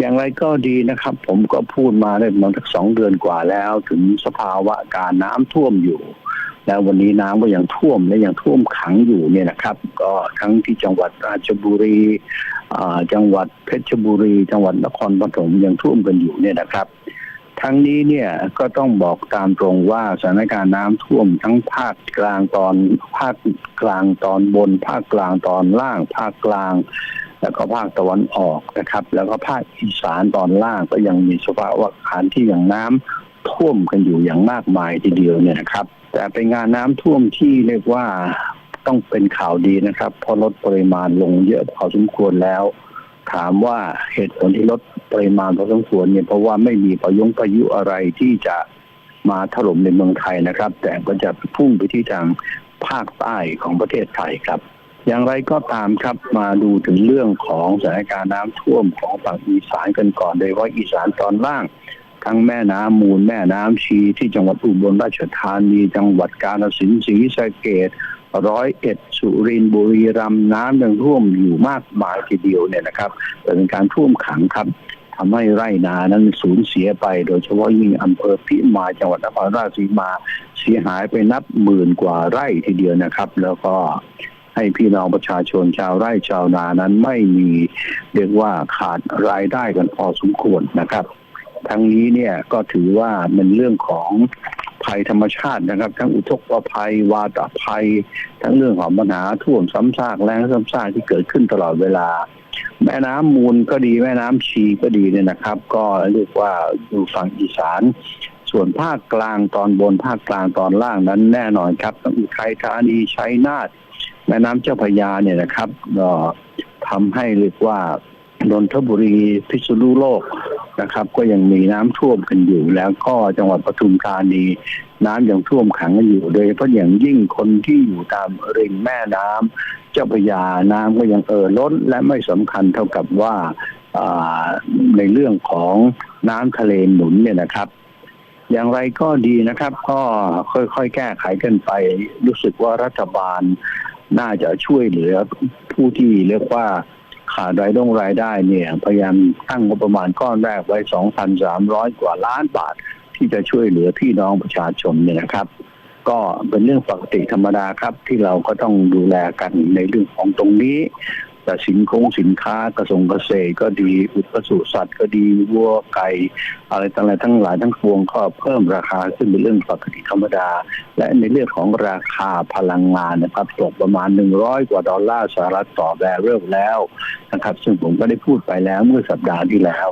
อย่างไรก็ดีนะครับ ผมก็พูดมาได้ประมาณสักสองเดือนกว่าแล้ว ถึงสภาวะการน้ำท่วมอยู่ แล้ววันนี้น้ำก็ยังท่วมและยังท่วมขังอยู่เนี่ยนะครับ ก็ทั้งที่จังหวัดราชบุรีอ่าจังหวัดเพชรบุรี จังหวัดนครปฐมยังท่วมกันอยู่เนี่ยนะครับ ทั้งนี้เนี่ยก็ต้องบอกตามตรงว่าสถานการณ์น้ำท่วมทั้งภาคกลางตอนภาคกลางตอนบน ภาคกลางตอนล่าง ภาคกลาง แล้วก็ภาคตะวันออกนะครับ แล้วก็ภาคอีสานตอนล่างก็ยังมีสภาวะการที่อย่างน้ำท่วมกันอยู่อย่างมากมายทีเดียวเนี่ยนะครับ แต่เป็นงานน้ำท่วมที่เรียกว่าต้องเป็นข่าวดีนะครับเพราะลดปริมาณลงเยอะพอสมควรแล้ว ถามว่าเหตุผลที่ลดปริมาณพอสมควรเนี่ยเพราะว่าไม่มีพายุพายุอะไรที่จะมาถล่มในเมืองไทยนะครับ แต่ก็จะพุ่งไปที่ทางภาคใต้ของประเทศไทยครับ อย่างไรก็ตามครับมาดูถึงเรื่องของสถานการณ์น้ำท่วมของฝั่งอีสานกันก่อนโดยเฉพาอีสานตอนล่าง ทั้งแม่น้ำมูลแม่น้ำชีที่จังหวัดอุบลราชธานีจังหวัดกาฬสินธุ์ศรีสะเกษร้อยเอ็ดสุรินทร์บุรีรัมย์น้ำยังท่วมอยู่มากมายทีเดียวเนี่ยนะครับแต่เป็นการท่วมขังครับทำให้ไร่นานั้นสูญเสียไป โดยเฉพาะยิ่งอำเภอพิมายจังหวัดนครราชสีมาเสียหายไปนับหมื่นกว่าไร่ทีเดียวนะครับ แล้วก็ ให้พี่น้องประชาชนชาวไร่ชาวนานั้นไม่มีเรียกว่าขาดรายได้กันพอสมควรนะครับ ทั้งนี้เนี่ยก็ถือว่าเป็นเรื่องของภัยธรรมชาตินะครับ ทั้งอุทกภัย วาตภัย ทั้งเรื่องของปัญหาท่วมซ้ำซากแรงซ้ำซากที่เกิดขึ้นตลอดเวลา แม่น้ำมูลก็ดีแม่น้ำชีก็ดีเนี่ยนะครับ ก็เรียกว่าอยู่ฝั่งอีสานส่วนภาคกลางตอนบนภาคกลางตอนล่างนั้นแน่นอนครับต้องอุทัยธานีชัยนาท แม่น้ำเจ้าพยาเนี่ยนะครับก็ทำให้เรียกว่านนทบุรีพิษณุโลกนะครับ ก็ยังมีน้ำท่วมกันอยู่ แล้วก็จังหวัดปทุมธานีน้ำยังท่วมขังกันอยู่ โดยเฉพาะอย่างยิ่งคนที่อยู่ตามริมแม่น้ำเจ้าพยาน้ำก็ยังเอ่อล้น และไม่สำคัญเท่ากับว่าในเรื่องของน้ำทะเลหนุนเนี่ยนะครับ อย่างไรก็ดีนะครับ ก็ค่อยๆแก้ไขกันไป รู้สึกว่ารัฐบาล น่าจะช่วยเหลือผู้ที่เรียกว่าขาดรายได้รายได้เนี่ย พยายามตั้งงบประมาณก้อนแรกไว้ 2,300 กว่าล้านบาท ที่จะช่วยเหลือพี่น้องประชาชนเนี่ยนะครับ ก็เป็นเรื่องปกติธรรมดาครับที่เราก็ต้องดูแลกันในเรื่องของตรงนี้ แต่สินคงสินค้ากระทรวงเกษตรก็ดีอุปสุสัตว์ก็ดีวัวไก่อะไรต่างๆทั้งหลายทั้งปวงก็เพิ่มราคาขึ้นเป็นเรื่องปกติธรรมดา และในเรื่องของราคาพลังงานนะครับตกประมาณ 100 กว่าดอลลาร์สหรัฐต่อแบเรลแล้วนะครับ ซึ่งผมก็ได้พูดไปแล้วเมื่อสัปดาห์ที่แล้ว